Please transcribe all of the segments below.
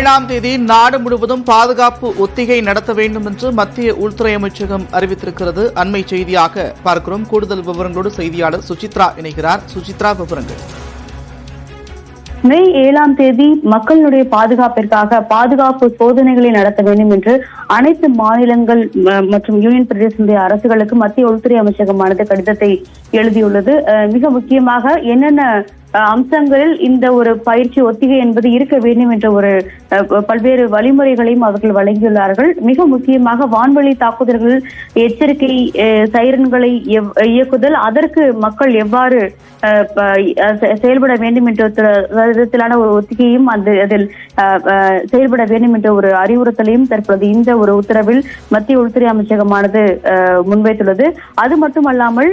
ஏழாம் தேதி நாடு முழுவதும் பாதுகாப்பு ஒத்திகை நடத்த வேண்டும் என்று மத்திய உள்துறை அமைச்சகம் அறிவித்திருக்கிறது. அண்மை செய்தியாக பார்க்கிறோம். கூடுதல் விவரங்களோடு செய்தியாளர் சுசித்ரா இணைகிறார். சுசித்ரா விவரங்கள். மே ஏழாம் தேதி மக்களுடைய பாதுகாப்பிற்காக பாதுகாப்பு சோதனைகளை நடத்த வேண்டும் என்று அனைத்து மாநிலங்கள் மற்றும் யூனியன் பிரதேசங்களுடைய அரசுகளுக்கு மத்திய உள்துறை அமைச்சகமானது கடிதத்தை எழுதியுள்ளது. அஹ், மிக முக்கியமாக என்னென்ன அம்சங்களில் இந்த ஒரு பயிற்சி ஒத்திகை என்பது இருக்க வேண்டும் என்ற ஒரு அஹ், பல்வேறு வழிமுறைகளையும் அவர்கள் வழங்கியுள்ளார்கள். மிக முக்கியமாக வான்வழி தாக்குதல்கள் எச்சரிக்கை அஹ், சைரன்களை எவ்- இயக்குதல் அதற்கு மக்கள் எவ்வாறு செயல்பட வேண்டும் என்ற ஒரு விதத்திலான ஒரு ஒத்திகையும் அந்த அதில் அஹ், அஹ், செயல்பட வேண்டும் என்ற ஒரு அறிவுறுத்தலையும் தற்பொழுது இந்த ஒரு உத்தரவில் மத்திய உள்துறை அமைச்சகமானது முன்வைத்துள்ளது. அது மட்டுமல்லாமல்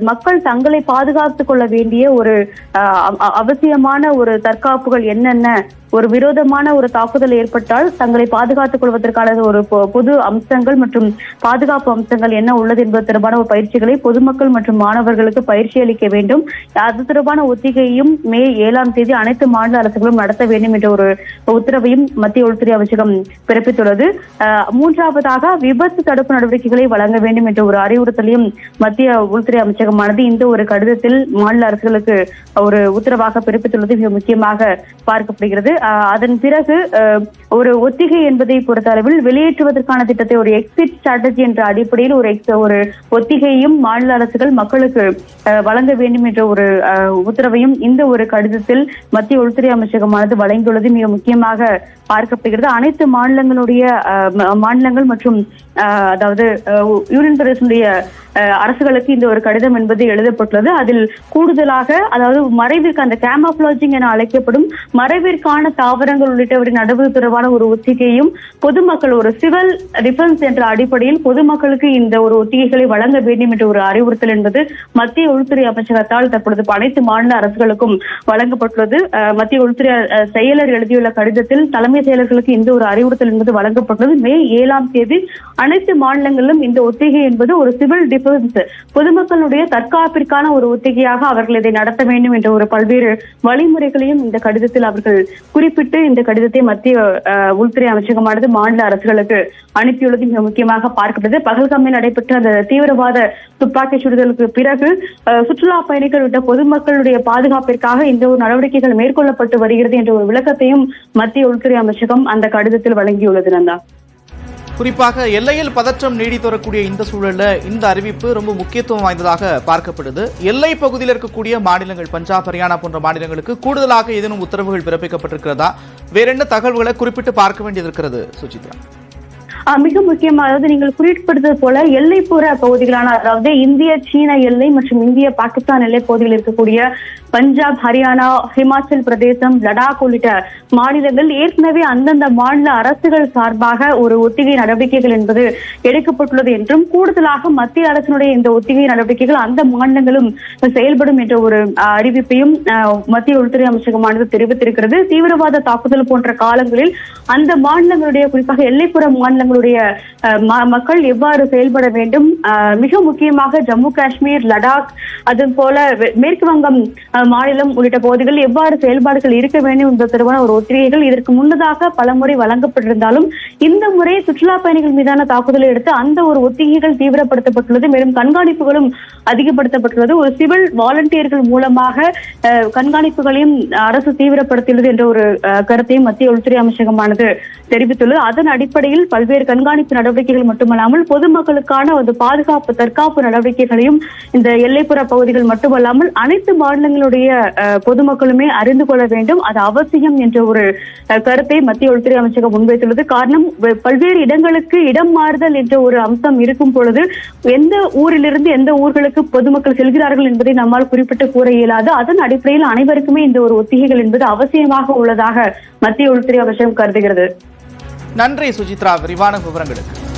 மக்கள் தங்களை பாதுகாத்துக் கொள்ள வேண்டிய ஒரு அஹ், அ- அவசியமான ஒரு தற்காப்புகள் என்னென்ன ஒரு விரோதமான ஒரு தாக்குதல் ஏற்பட்டால் தங்களை பாதுகாத்துக் கொள்வதற்கான ஒரு பொ- பொது அம்சங்கள் மற்றும் பாதுகாப்பு அம்சங்கள் என்ன உள்ளது என்பது தொடர்பான ஒரு பயிற்சிகளை பொதுமக்கள் மற்றும் மாணவர்களுக்கு பயிற்சி அளிக்க வேண்டும். அது தொடர்பான ஒத்திகையும் மே ஏழாம் தேதி அனைத்து மாநில அரசுகளும் நடத்த வேண்டும் என்ற ஒரு உத்தரவையும் மத்திய உள்துறை அமைச்சகம் பிறப்பித்துள்ளது. மூன்றாவதாக விபத்து தடுப்பு நடவடிக்கைகளை வழங்க வேண்டும் என்ற ஒரு அறிவுறுத்தலையும் மத்திய உள்துறை அமைச்சகமானது இந்த ஒரு கடிதத்தில் மாநில அரசுகளுக்கு ஒரு உத்தரவாக பிறப்பித்துள்ளது. மிக முக்கியமாக பார்க்கப்படுகிறது. அதன் பிறகு அஹ், ஒரு ஒத்திகை என்பதை பொறுத்த அளவில் வெளியேற்றுவதற்கான திட்டத்தை ஒரு எக்ஸிட் ஸ்ட்ராட்டஜி என்ற அடிப்படையில் ஒரு ஒரு ஒத்திகையும் மாநில அரசுகள் மக்களுக்கு அஹ், வழங்க வேண்டும் என்ற ஒரு அஹ், உத்தரவையும் இந்த ஒரு கடிதத்தில் மத்திய உள்துறை அமைச்சகமானது வழங்கியுள்ளது. மிக முக்கியமாக பார்க்கப்படுகிறது. அனைத்து மாநிலங்களுடைய அஹ், மாநிலங்கள் மற்றும் அதாவது அஹ், யூனியன் பிரதேசனுடைய அரசுகளுக்கு இந்த ஒரு கடிதம் என்பது எழுதப்பட்டுள்ளது. அதில் கூடுதலாக அதாவது மறைவிற்கு அந்த கேமப்ளாஜிங் என அழைக்கப்படும் மறைவிற்கான தாவரங்கள் உள்ளிட்டவரின் நடவு தொடர்பான ஒரு ஒத்திகையும் பொதுமக்கள் ஒரு சிவில் டிஃபென்ஸ் என்ற அடிப்படையில் பொதுமக்களுக்கு இந்த ஒரு ஒத்திகைகளை வழங்க வேண்டும் என்ற ஒரு அறிவுறுத்தல் என்பது மத்திய உள்துறை அமைச்சகத்தால் தற்பொழுது அனைத்து மாநில அரசுகளுக்கும் வழங்கப்பட்டுள்ளது. மத்திய உள்துறை செயலர் எழுதியுள்ள கடிதத்தில் தலைமை செயலர்களுக்கு இந்த ஒரு அறிவுறுத்தல் என்பது வழங்கப்பட்டுள்ளது. மே ஏழாம் தேதி அனைத்து மாநிலங்களிலும் இந்த ஒத்திகை என்பது ஒரு சிவில் டிஃபென்ஸ் பொதுமக்களுடைய தற்காப்பிற்கான ஒரு ஒத்திகையாக அவர்கள் இதை நடத்த வேண்டும் என்ற ஒரு பல்வேறு வழிமுறைகளையும் இந்த கடிதத்தில் அவர்கள் குறிப்பிட்டு இந்த கடிதத்தை மத்திய உள்துறை அமைச்சகமானது மாநில அரசுகளுக்கு அனுப்பியுள்ளது. மிக முக்கியமாக பார்க்கப்பட்டது. பகல்காமில் நடைபெற்ற அந்த தீவிரவாத துப்பாக்கி சுடுதலுக்கு பிறகு சுற்றுலா பயணிகள் விட்ட பொதுமக்களுடைய பாதுகாப்பிற்காக இந்த ஒரு நடவடிக்கைகள் மேற்கொள்ளப்பட்டு வருகிறது என்ற ஒரு விளக்கத்தையும் மத்திய உள்துறை அமைச்சகம் அந்த கடிதத்தில் வழங்கியுள்ளது நந்தா. குறிப்பாக எல்லையில் பதற்றம் நீடித்து வரக்கூடிய இந்த சூழல்ல இந்த அறிவிப்பு ரொம்ப முக்கியத்துவம் வாய்ந்ததாக பார்க்கப்படுது. எல்லை பகுதியில் இருக்கக்கூடிய மாநிலங்கள் பஞ்சாப் ஹரியானா போன்ற மாநிலங்களுக்கு கூடுதலாக ஏதேனும் உத்தரவுகள் பிறப்பிக்கப்பட்டிருக்கிறதா? வேற என்ன தகவல்களை குறிப்பிட்டு பார்க்க வேண்டியது இருக்கிறது சுசித்ரா ஆஹ் மிக முக்கியமா அதாவது நீங்கள் குறிப்பிடுவது போல எல்லைப்புற பகுதிகளான அதாவது இந்திய சீன எல்லை மற்றும் இந்திய பாகிஸ்தான் எல்லை பகுதியில் இருக்கக்கூடிய பஞ்சாப் ஹரியானா ஹிமாச்சல் பிரதேசம் லடாக் உள்ளிட்ட மாநிலங்கள் ஏற்கனவே அந்தந்த மாநில அரசுகள் சார்பாக ஒரு ஒத்திகை நடவடிக்கைகள் என்பது எடுக்கப்பட்டுள்ளது என்றும் கூடுதலாக மத்திய அரசினுடைய இந்த ஒத்திகை நடவடிக்கைகள் அந்த மாநிலங்களும் செயல்படும் என்ற ஒரு அறிவிப்பையும் மத்திய உள்துறை அமைச்சகமானது தெரிவித்திருக்கிறது. தீவிரவாத தாக்குதல் போன்ற காலங்களில் அந்த மாநிலங்களுடைய குறிப்பாக எல்லைப்புற மாநிலங்களுடைய அஹ், ம- மக்கள் எவ்வாறு செயல்பட வேண்டும்? அஹ், மிக முக்கியமாக ஜம்மு காஷ்மீர் லடாக் அது போல மேற்கு வங்கம் மாநிலம் உள்ளிட்ட பகுதிகளில் எவ்வாறு செயல்பாடுகள் இருக்க வேண்டும் என்பது தொடர்பான ஒரு ஒத்திகைகள் இதற்கு முன்னதாக பலமுறை வழங்கப்பட்டிருந்தாலும் இந்த முறை சுற்றுலா பயணிகள் மீதான தாக்குதலை எடுத்து அந்த ஒரு ஒத்திகைகள் தீவிரப்படுத்தப்பட்டுள்ளது. மேலும் கண்காணிப்புகளும் அதிகப்படுத்தப்பட்டுள்ளது. ஒரு சிவில் வாலண்டியர்கள் மூலமாக கண்காணிப்புகளையும் அரசு தீவிரப்படுத்தியுள்ளது என்ற ஒரு கருத்தையும் மத்திய உள்துறை அமைச்சகமானது தெரிவித்துள்ளது. அதன் அடிப்படையில் பல்வேறு கண்காணிப்பு நடவடிக்கைகள் மட்டுமல்லாமல் பொதுமக்களுக்கான ஒரு பாதுகாப்பு தற்காப்பு நடவடிக்கைகளையும் இந்த எல்லைப்புற பகுதிகள் மட்டுமல்லாமல் அனைத்து மாநிலங்களுடைய நாட்டுடைய பொதுமக்களுமே அறிந்து கொள்ள வேண்டும். அது அவசியம் என்ற ஒரு கருத்தை மத்திய உள்துறை அமைச்சகம் முன்வைத்துள்ளது. காரணம் பல்வேறு இடங்களுக்கு இடம் மாறுதல் என்ற ஒரு அம்சம் இருக்கும் பொழுது எந்த ஊரிலிருந்து எந்த ஊர்களுக்கு பொதுமக்கள் செல்கிறார்கள் என்பதை நம்மால் குறிப்பிட்டு கூற இயலாது. அதன் அடிப்படையில் அனைவருக்குமே இந்த ஒரு ஒத்திகைகள் என்பது அவசியமாக உள்ளதாக மத்திய உள்துறை அமைச்சகம் கருதுகிறது. நன்றி சுஜித்ரா. விரிவான விவரங்களுக்கு.